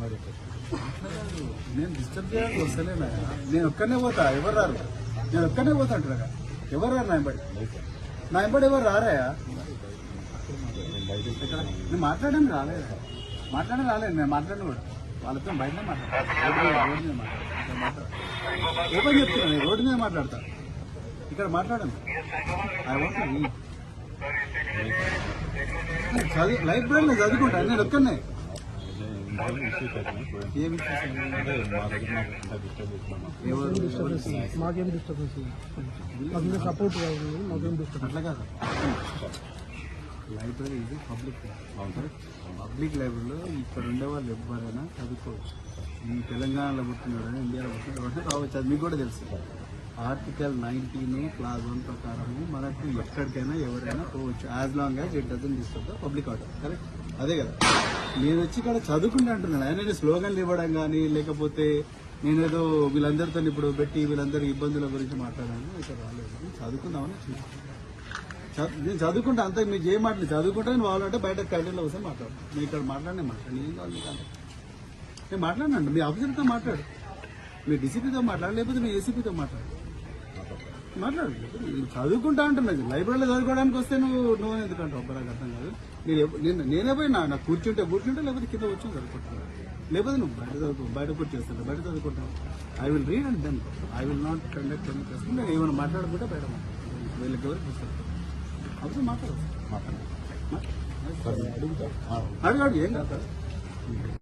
మరి నేను డిస్టర్బ్ చేయడానికి వస్తలేనా నేను ఒక్కనే పోతా ఎవరు రారు? నేను ఒక్కనే పోతా అంటారా ఎవరు రారు నా ఎంబడి నా ఎవరు రారాయా నేను మాట్లాడడానికి రాలేదు. మాట్లాడడం రాలేదు నేను మాట్లాడిన కూడా. వాళ్ళతో బయటనే మాట్లాడతాను రోడ్డు మీద ఓపెన్ చెప్తున్నా నేను రోడ్డు మీద మాట్లాడతా. ఇక్కడ మాట్లాడను. ఐ వాంట్ చదువు లైబ్రరీలో చదువుకుంటా నేను ఒక్కనే మాకు డిస్టర్బెన్స్ మాకు ఇంకా సపోర్ట్ కావాలి మాకేం డిస్టర్బెన్స్ అట్లా కాదు లైబ్రరీ ఇది పబ్లిక్ పబ్లిక్ లైబ్రరీలో ఇక్కడ ఉండే వాళ్ళు ఎవరైనా చదువుకోవచ్చు. ఈ తెలంగాణలో పుట్టినవాడైనా ఇండియాలో పుట్టినవాడైనా రావచ్చు అది మీకు కూడా తెలుసు. ఆర్టికల్ నైన్టీన్ క్లాస్ వన్ ప్రకారము మనకు ఎక్కడికైనా ఎవరైనా పోవచ్చు. As long as it doesn't disturb public order correct అదే కదా. నేను వచ్చి ఇక్కడ చదువుకుంటా అంటున్నాను. ఆయన స్లోగన్లు ఇవ్వడం కానీ లేకపోతే నేనేదో వీళ్ళందరితో ఇప్పుడు పెట్టి వీళ్ళందరి ఇబ్బందుల గురించి మాట్లాడాను. ఇక్కడ రాలేదు. చదువుకుందామని చూసుకుంటాను నేను చదువుకుంటా. అంతే మీరు ఏం మాట్లాడి చదువుకుంటా నేను వాళ్ళంటే బయట క్యాంటీన్లో వస్తే మాట్లాడు నేను ఇక్కడ మాట్లాడినే మాట్లాడి ఏం కావాలి నేను మాట్లాడినండి. మీ ఆఫీసర్తో మాట్లాడు. మీ డీసీపీతో మాట్లాడు. లేకపోతే మీ ఏసీపీతో మాట్లాడు. మాట్లాడు చదువుకుంటా అంటున్నది లైబ్రరీలో చదువుకోవడానికి వస్తే నువ్వు నువ్వు ఎందుకంటే ఒక్కడానికి అర్థం కాదు. నేను నేను నేనే పోయి నా నాకు కూర్చుంటే కూర్చుంటే లేకపోతే కింద కూర్చొని చదువుకుంటాను లేకపోతే నువ్వు బయట చదువుకో బయట కూర్చొస్తాను బయట చదువుకుంటాను I will read and then I will not conduct any question నేను ఏమైనా మాట్లాడుకుంటే బయట మాట్లాడతాను వీళ్ళకి ఎవరికి పుస్తకం? అప్పుడు మాట్లాడచ్చు మాట్లాడండి అడుగు అడుగు. ఏం కాదు.